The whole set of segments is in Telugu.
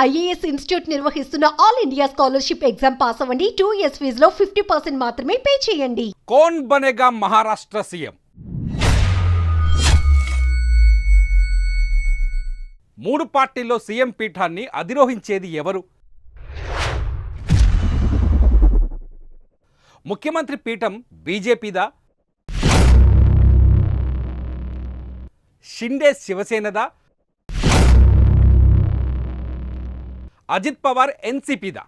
ఐఏఎస్ ఇన్స్టిట్యూట్ నిర్వహిస్తున్న all India scholarship exam pass అవ్వండి. టూ ఇయర్స్ ఫీజులో ఫిఫ్టీ పర్సెంట్ మాత్రమే పే చేయండి. కోన్ బనేగా మహారాష్ట్ర సీఎం. మూడు పార్టీల్లో సీఎం పీఠాన్ని అధిరోహించేది ఎవరు? ముఖ్యమంత్రి పీఠం బీజేపీదా? షిండే శివసేనదా? అజిత్ పవార్ ಎನ್ಸಿಪಿದ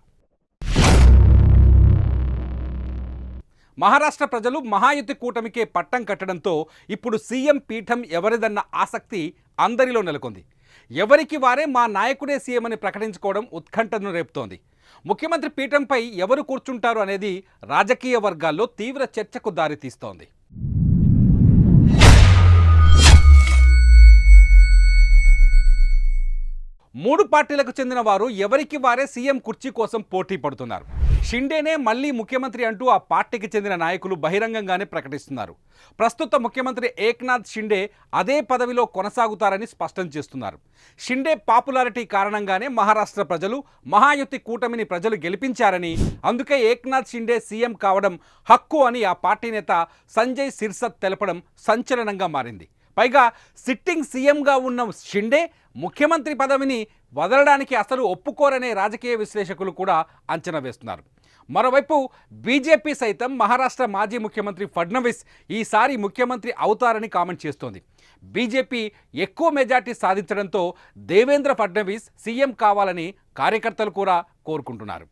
మహారాష్ట్ర ప్రజలు మహాయుతి కూటమికే పట్టం కట్టడంతో ఇప్పుడు సీఎం పీఠం ఎవరిదన్న ఆసక్తి అందరిలో నెలకొంది. ఎవరికి వారే మా నాయకుడే సీఎం అని ప్రకటించుకోవడం ఉత్కంఠను రేపుతోంది. ముఖ్యమంత్రి పీఠంపై ఎవరు కూర్చుంటారు అనేది రాజకీయ వర్గాల్లో తీవ్ర చర్చకు దారితీస్తోంది. మూడు పార్టీలకు చెందిన వారు ఎవరికి వారే సీఎం కుర్చీ కోసం పోటీ పడుతున్నారు. షిండేనే మళ్ళీ ముఖ్యమంత్రి అంటూ ఆ పార్టీకి చెందిన నాయకులు బహిరంగంగానే ప్రకటిస్తున్నారు. ప్రస్తుత ముఖ్యమంత్రి ఏక్నాథ్ షిండే అదే పదవిలో కొనసాగుతారని స్పష్టం చేస్తున్నారు. షిండే పాపులారిటీ కారణంగానే మహారాష్ట్ర ప్రజలు మహాయుతి కూటమిని ప్రజలు గెలిపించారని అందుకే ఏక్నాథ్ షిండే సీఎం కావడం హక్కు అని ఆ పార్టీ నేత సంజయ్ సిర్సత్ తెలపడం సంచలనంగా మారింది. పైగా సిట్టింగ్ సీఎంగా ఉన్న షిండే ముఖ్యమంత్రి పదవిని వదలడానికి అసలు ఒప్పుకోరనే రాజకీయ విశ్లేషకులు కూడా అంచనా వేస్తున్నారు. మరోవైపు బీజేపీ సైతం మహారాష్ట్ర మాజీ ముఖ్యమంత్రి ఫడ్నవీస్ ఈసారి ముఖ్యమంత్రి అవుతారని కామెంట్ చేస్తోంది. బీజేపీ ఎక్కువ మెజార్టీ సాధించడంతో దేవేంద్ర ఫడ్నవీస్ సీఎం కావాలని కార్యకర్తలు కూడా కోరుకుంటున్నారు.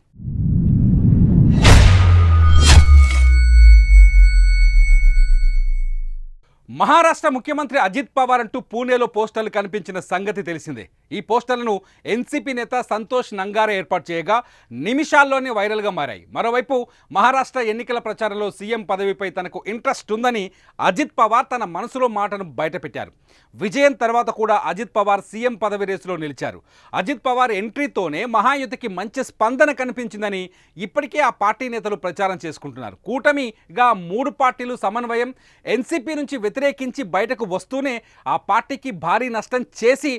మహారాష్ట్ర ముఖ్యమంత్రి అజిత్ పవార్ అంటూ పూణేలో పోస్టర్లు కనిపించిన సంగతి తెలిసిందే. ఈ పోస్టర్లను ఎన్సీపీ నేత సంతోష్ నంగారే ఏర్పాటు చేయగా నిమిషాల్లోనే వైరల్గా మారాయి. మరోవైపు మహారాష్ట్ర ఎన్నికల ప్రచారంలో సీఎం పదవిపై తనకు ఇంట్రెస్ట్ ఉందని అజిత్ పవార్ తన మనసులో మాటను బయటపెట్టారు. విజయం తర్వాత కూడా అజిత్ పవార్ సీఎం పదవి రేసులో నిలిచారు. అజిత్ పవార్ ఎంట్రీతోనే మహాయుతికి మంచి స్పందన కనిపించిందని ఇప్పటికే ఆ పార్టీ నేతలు ప్రచారం చేసుకుంటున్నారు. కూటమిగా మూడు పార్టీలు సమన్వయం ఎన్సీపీ నుంచి వ్యతిరేకించి బయటకు వస్తూనే ఆ పార్టీకి భారీ నష్టం చేసి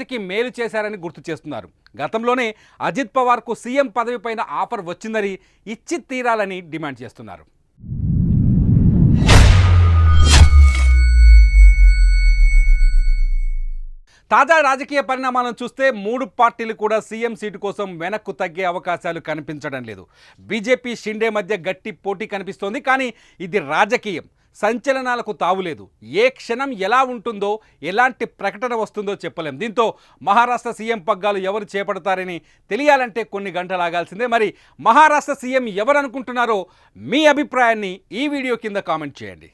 మహాయుతికి మేలు చేశారని గుర్తు చేస్తున్నారు. గతంలోనే అజిత్ పవార్కు సీఎం పదవిపైన ఆఫర్ వచ్చిందని ఇచ్చి తీరాలని డిమాండ్ చేస్తున్నారు. తాజా రాజకీయ పరిణామాలను చూస్తే మూడు పార్టీలు కూడా సీఎం సీటు కోసం వెనక్కు తగ్గే అవకాశాలు కనిపించడం లేదు. బీజేపీ షిండే మధ్య గట్టి పోటీ కనిపిస్తోంది. కానీ ఇది రాజకీయం. సంచలనాలకు తావులేదు ఏ క్షణం ఎలా ఉంటుందో ఎలాంటి ప్రకటన వస్తుందో చెప్పలేం. దీంతో మహారాష్ట్ర సీఎం పగ్గాలు ఎవరు చేపడతారని తెలియాలంటే కొన్ని గంటలు ఆగాల్సిందే మరి మహారాష్ట్ర సీఎం ఎవరు అనుకుంటున్నారో మీ అభిప్రాయాన్ని ఈ వీడియో కింద కామెంట్ చేయండి.